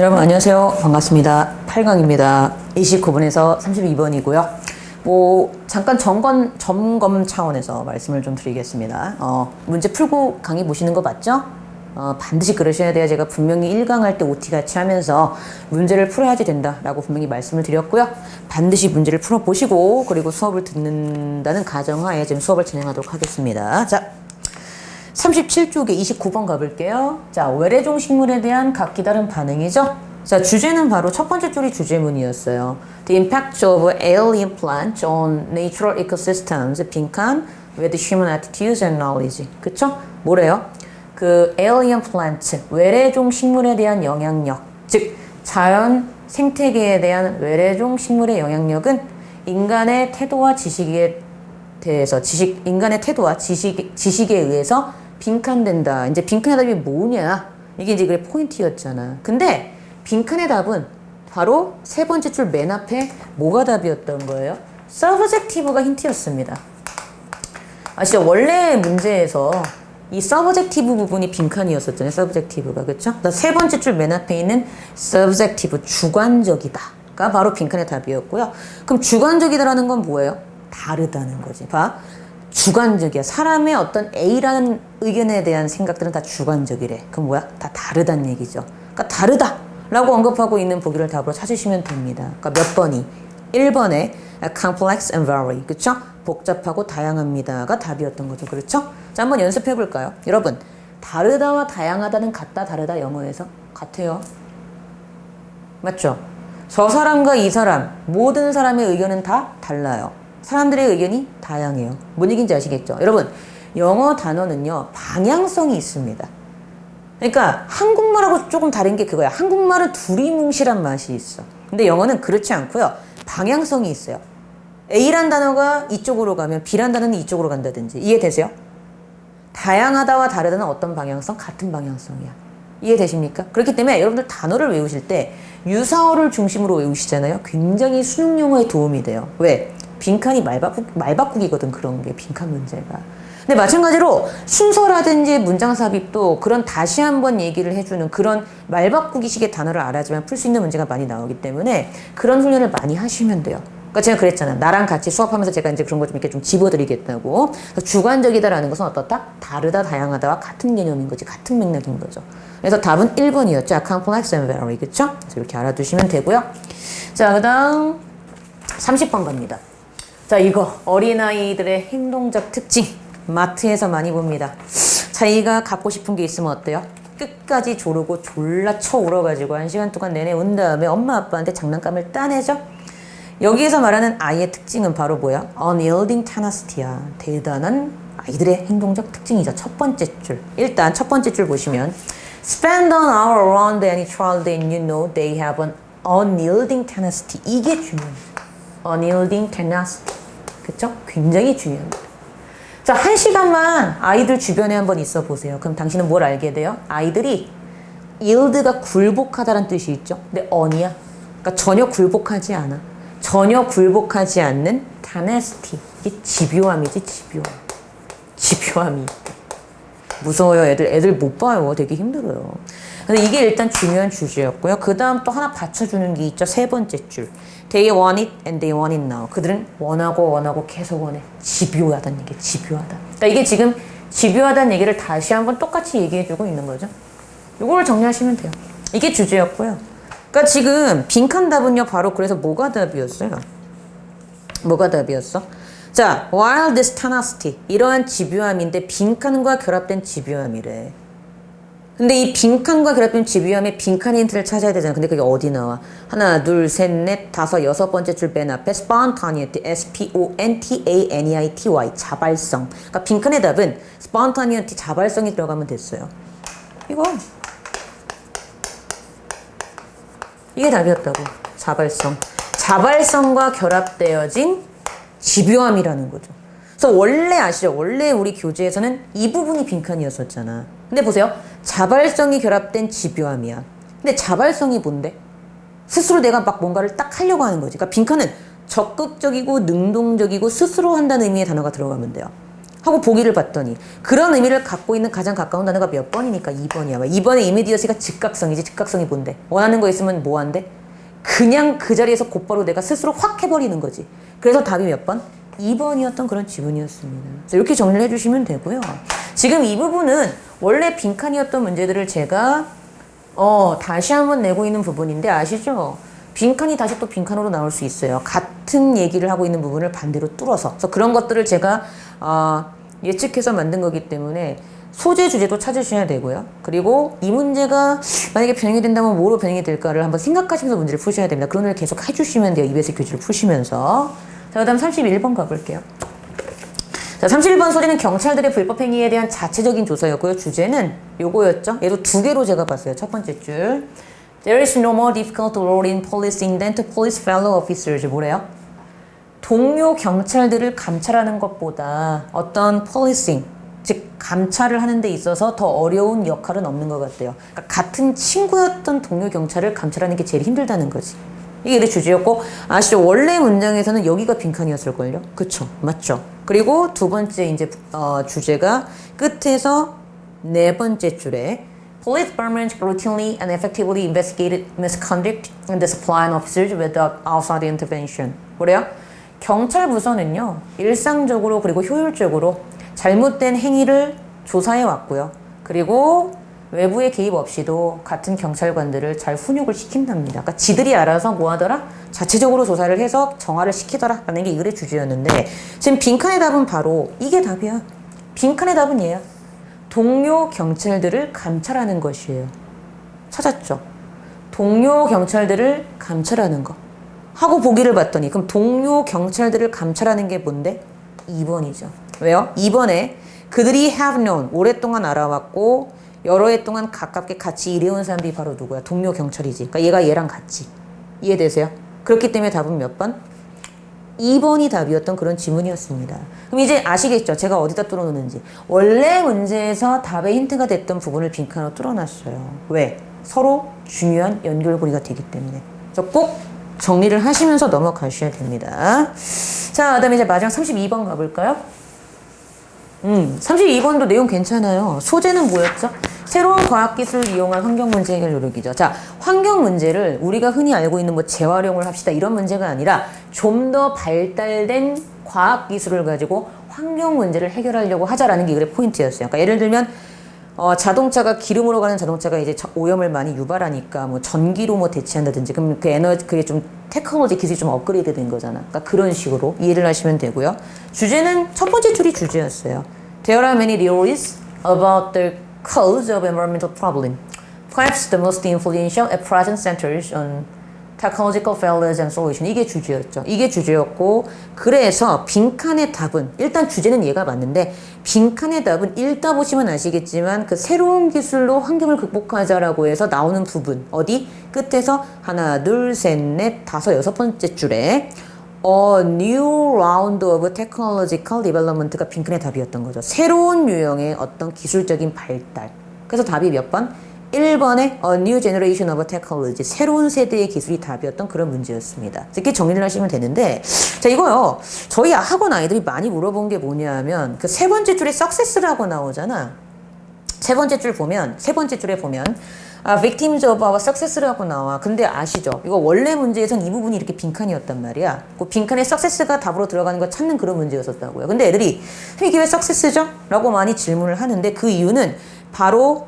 여러분 안녕하세요. 반갑습니다. 8강입니다. 29번에서 32번이고요. 뭐 잠깐 점검 점검 차원에서 말씀을 좀 드리겠습니다. 어, 문제 풀고 강의 보시는 거 맞죠? 어, 반드시 그러셔야 돼요. 제가 분명히 1강 할 때 OT 같이 하면서 문제를 풀어야지 된다라고 분명히 말씀을 드렸고요. 반드시 문제를 풀어 보시고 그리고 수업을 듣는다는 가정하에 지금 수업을 진행하도록 하겠습니다. 자, 37쪽에 29번 가볼게요. 자, 외래종 식물에 대한 각기 다른 반응이죠. 자, 주제는 바로 첫 번째 줄이 주제문이었어요. The impact of alien plants on natural ecosystems. 빈칸 with human attitudes and knowledge. 그쵸? 뭐래요? 그 alien plant, 외래종 식물에 대한 영향력. 즉, 자연 생태계에 대한 외래종 식물의 영향력은 인간의 태도와 지식에 대해서 지식 인간의 태도와 지식 지식에 의해서 빈칸된다. 이제 빈칸의 답이 뭐냐? 이게 이제 그게 포인트였잖아. 근데 빈칸의 답은 바로 세 번째 줄 맨 앞에 뭐가 답이었던 거예요? 서브젝티브가 힌트였습니다. 아시죠? 원래 문제에서 이 서브젝티브 부분이 빈칸이었었잖아요. 서브젝티브가 그렇죠? 세 번째 줄 맨 앞에 있는 서브젝티브 주관적이다가 바로 빈칸의 답이었고요. 그럼 주관적이다라는 건 뭐예요? 다르다는 거지. 봐. 주관적이야. 사람의 어떤 A라는 의견에 대한 생각들은 다 주관적이래. 그럼 뭐야? 다 다르다는 얘기죠. 그러니까 다르다. 라고 언급하고 있는 보기를 답으로 찾으시면 됩니다. 그러니까 몇 번이? 1번에 complex and vary. 그쵸? 복잡하고 다양합니다가 답이었던 거죠. 그렇죠? 자, 한번 연습해 볼까요? 여러분, 다르다와 다양하다는 같다, 다르다 영어에서 같아요. 맞죠? 저 사람과 이 사람, 모든 사람의 의견은 다 달라요. 사람들의 의견이 다양해요. 뭔 얘기인지 아시겠죠? 여러분, 영어 단어는요, 방향성이 있습니다. 그러니까 한국말하고 조금 다른 게 그거야. 한국말은 두리뭉실한 맛이 있어. 근데 영어는 그렇지 않고요. 방향성이 있어요. A란 단어가 이쪽으로 가면 B란 단어는 이쪽으로 간다든지. 이해되세요? 다양하다와 다르다는 어떤 방향성? 같은 방향성이야. 이해되십니까? 그렇기 때문에 여러분들 단어를 외우실 때 유사어를 중심으로 외우시잖아요. 굉장히 수능 용어에 도움이 돼요. 왜? 빈칸이 말바꾸, 말바꾸기거든, 그런 게, 빈칸 문제가. 근데 마찬가지로 순서라든지 문장 삽입도 그런 다시 한번 얘기를 해주는 그런 말바꾸기식의 단어를 알아야지만 풀 수 있는 문제가 많이 나오기 때문에 그런 훈련을 많이 하시면 돼요. 그러니까 제가 그랬잖아. 나랑 같이 수업하면서 제가 이제 그런 거 좀 이렇게 좀 집어드리겠다고. 주관적이다라는 것은 어떻다? 다르다, 다양하다와 같은 개념인 거지. 같은 맥락인 거죠. 그래서 답은 1번이었죠. complex and vary. 그쵸? 그래서 이렇게 알아두시면 되고요. 자, 그 다음 30번 갑니다. 자, 이거 어린아이들의 행동적 특징. 마트에서 많이 봅니다. 자기가 갖고 싶은 게 있으면 어때요? 끝까지 조르고 졸라 쳐 울어가지고 한 시간 동안 내내 운 다음에 엄마 아빠한테 장난감을 따내죠? 여기에서 말하는 아이의 특징은 바로 뭐야? unyielding tenacity야. 대단한 아이들의 행동적 특징이죠. 첫 번째 줄. 일단 첫 번째 줄 보시면 spend an hour around any child and you know they have an unyielding tenacity. 이게 중요해요. unyielding tenacity. 그쵸? 굉장히 중요합니다. 자, 한 시간만 아이들 주변에 한번 있어 보세요. 그럼 당신은 뭘 알게 돼요? 아이들이 yield가 굴복하다는 뜻이 있죠. 근데 on이야. 그러니까 전혀 굴복하지 않아. 전혀 굴복하지 않는 tenacity. 이게 집요함이지, 집요함. 집요함이. 무서워요, 애들. 애들 못 봐요. 되게 힘들어요. 근데 이게 일단 중요한 주제였고요. 그 다음 또 하나 받쳐주는 게 있죠. 세 번째 줄. They want it and they want it now. 그들은 원하고 원하고 계속 원해. 집요하다는 얘기, 집요하다. 그러니까 이게 지금 집요하다는 얘기를 다시 한번 똑같이 얘기해주고 있는 거죠. 이걸 정리하시면 돼요. 이게 주제였고요. 그러니까 지금 빈칸 답은요, 바로 그래서 뭐가 답이었어요? 뭐가 답이었어? 자, while this tenacity 이러한 집요함인데 빈칸과 결합된 집요함이래. 근데 이 빈칸과 결합된 집요함의 빈칸 힌트를 찾아야 되잖아. 근데 그게 어디 나와? 하나, 둘, 셋, 넷, 다섯, 여섯 번째 줄 맨 앞에 spontaneity, S-P-O-N-T-A-N-E-I-T-Y, 자발성. 그러니까 빈칸의 답은 spontaneity, 자발성이 들어가면 됐어요. 이거. 이게 답이었다고. 자발성. 자발성과 결합되어진 집요함이라는 거죠. 그래서 원래 아시죠? 원래 우리 교재에서는 이 부분이 빈칸이었었잖아. 근데 보세요. 자발성이 결합된 집요함이야. 근데 자발성이 뭔데? 스스로 내가 막 뭔가를 딱 하려고 하는 거지. 그러니까 빈칸은 적극적이고 능동적이고 스스로 한다는 의미의 단어가 들어가면 돼요. 하고 보기를 봤더니 그런 의미를 갖고 있는 가장 가까운 단어가 몇 번이니까 2번이야. 2번의 이미디어시가 즉각성이지. 즉각성이 뭔데? 원하는 거 있으면 뭐 한대? 그냥 그 자리에서 곧바로 내가 스스로 확 해버리는 거지. 그래서 답이 몇 번? 2번이었던 그런 지문이었습니다. 이렇게 정리를 해주시면 되고요. 지금 이 부분은 원래 빈칸이었던 문제들을 제가 어, 다시 한번 내고 있는 부분인데 아시죠? 빈칸이 다시 또 빈칸으로 나올 수 있어요. 같은 얘기를 하고 있는 부분을 반대로 뚫어서. 그래서 그런 것들을 제가 어, 예측해서 만든 거기 때문에 소재 주제도 찾으셔야 되고요. 그리고 이 문제가 만약에 변형이 된다면 뭐로 변형이 될까를 한번 생각하시면서 문제를 푸셔야 됩니다. 그런 걸 계속 해주시면 돼요. EBS 교재를 푸시면서. 자, 그 다음 31번 가볼게요. 자, 31번 소리는 경찰들의 불법 행위에 대한 자체적인 조사였고요. 주제는 요거였죠. 얘도 두 개로 제가 봤어요. 첫 번째 줄. There is no more difficult role in policing than to police fellow officers. 뭐래요? 동료 경찰들을 감찰하는 것보다 어떤 policing, 즉 감찰을 하는 데 있어서 더 어려운 역할은 없는 것 같아요. 그러니까 같은 친구였던 동료 경찰을 감찰하는 게 제일 힘들다는 거지. 이게 내 주제였고 아시죠? 원래 문장에서는 여기가 빈칸이었을걸요? 그쵸? 맞죠? 그리고 두 번째 이제 어, 주제가 끝에서 네 번째 줄에 Police departments routinely and effectively investigated misconduct in the supply and officers without outside intervention. 뭐래요? 경찰 부서는요 일상적으로 그리고 효율적으로 잘못된 행위를 조사해 왔고요. 그리고 외부의 개입 없이도 같은 경찰관들을 잘 훈육을 시킨답니다. 그러니까 지들이 알아서 뭐 하더라? 자체적으로 조사를 해서 정화를 시키더라. 라는 게 이 글의 주제였는데 지금 빈칸의 답은 바로 이게 답이야. 빈칸의 답은 얘야. 동료 경찰들을 감찰하는 것이에요. 찾았죠? 동료 경찰들을 감찰하는 거. 하고 보기를 봤더니 그럼 동료 경찰들을 감찰하는 게 뭔데? 2번이죠. 왜요? 2번에 그들이 have known 오랫동안 알아왔고 여러 해 동안 가깝게 같이 일해온 사람들이 바로 누구야? 동료 경찰이지. 그러니까 얘가 얘랑 같이. 이해되세요? 그렇기 때문에 답은 몇 번? 2번이 답이었던 그런 지문이었습니다. 그럼 이제 아시겠죠? 제가 어디다 뚫어놓는지. 원래 문제에서 답의 힌트가 됐던 부분을 빈칸으로 뚫어놨어요. 왜? 서로 중요한 연결고리가 되기 때문에. 그래서 꼭 정리를 하시면서 넘어가셔야 됩니다. 자, 그 다음에 이제 마지막 32번 가볼까요? 음, 32번도 내용 괜찮아요. 소재는 뭐였죠? 새로운 과학기술을 이용한 환경 문제 해결 노력이죠. 자, 환경 문제를 우리가 흔히 알고 있는 뭐 재활용을 합시다 이런 문제가 아니라 좀 더 발달된 과학기술을 가지고 환경 문제를 해결하려고 하자라는 게 이글의 포인트였어요. 그러니까 예를 들면 어, 자동차가 기름으로 가는 자동차가 이제 저- 오염을 많이 유발하니까 뭐 전기로 뭐 대체한다든지 그럼 그 에너지 그게 좀 테크놀로지 기술이 좀 업그레이드 된 거잖아. 그러니까 그런 식으로 이해를 하시면 되고요. 주제는 첫 번째 줄이 주제였어요. There are many theories about the cause of environmental problem. Perhaps the most influential at present centers on technological failures and solution. 이게 주제였죠. 이게 주제였고 그래서 빈칸의 답은 일단 주제는 얘가 맞는데 빈칸의 답은 읽다 보시면 아시겠지만 그 새로운 기술로 환경을 극복하자라고 해서 나오는 부분 어디 끝에서 하나 둘 셋 넷 다섯 여섯 번째 줄에 A new round of technological development가 빈칸의 답이었던 거죠. 새로운 유형의 어떤 기술적인 발달. 그래서 답이 몇 번? 1번에 A new generation of technology. 새로운 세대의 기술이 답이었던 그런 문제였습니다. 이렇게 정리를 하시면 되는데, 자, 이거요. 저희 학원 아이들이 많이 물어본 게 뭐냐면, 그 세 번째 줄에 success라고 나오잖아. 세 번째 줄 보면, 세 번째 줄에 보면, 아, victims of our success라고 나와. 근데 아시죠? 이거 원래 문제에선 이 부분이 이렇게 빈칸이었단 말이야. 그 빈칸에 success가 답으로 들어가는 거 찾는 그런 문제였었다고요. 근데 애들이 이게 왜 success죠? 라고 많이 질문을 하는데 그 이유는 바로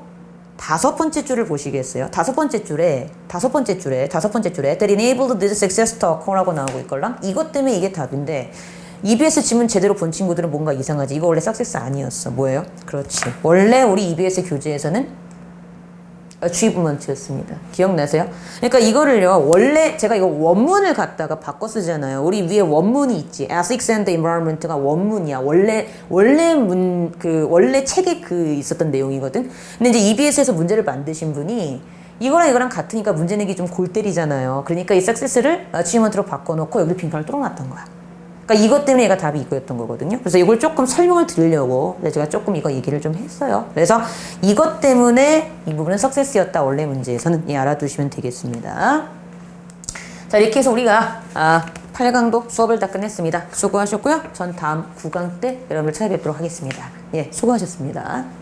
다섯 번째 줄을 보시겠어요? 다섯 번째 줄에 다섯 번째 줄에 다섯 번째 줄에 that enabled this success to occur라고 나오고 있걸랑 이것 때문에 이게 답인데 EBS 지문 제대로 본 친구들은 뭔가 이상하지 이거 원래 success 아니었어 뭐예요? 그렇지 원래 우리 EBS 교재에서는 achievement였습니다. 기억나세요? 그러니까 이거를요, 원래 제가 이거 원문을 갖다가 바꿔 쓰잖아요. 우리 위에 원문이 있지. Ethics and Environment가 원문이야. 원래, 원래 문, 그, 원래 책에 그 있었던 내용이거든. 근데 이제 EBS에서 문제를 만드신 분이 이거랑 이거랑 같으니까 문제 내기 좀 골 때리잖아요. 그러니까 이 success를 achievement로 바꿔놓고 여기 빈칸을 뚫어놨던 거야. 그러니까 이것 때문에 얘가 답이 이거였던 거거든요. 그래서 이걸 조금 설명을 드리려고 제가 조금 이거 얘기를 좀 했어요. 그래서 이것 때문에 이 부분은 석세스였다 원래 문제에서는 예, 알아두시면 되겠습니다. 자 이렇게 해서 우리가 아, 8강도 수업을 다 끝냈습니다. 수고하셨고요. 전 다음 9강 때 여러분을 찾아뵙도록 하겠습니다. 예, 수고하셨습니다.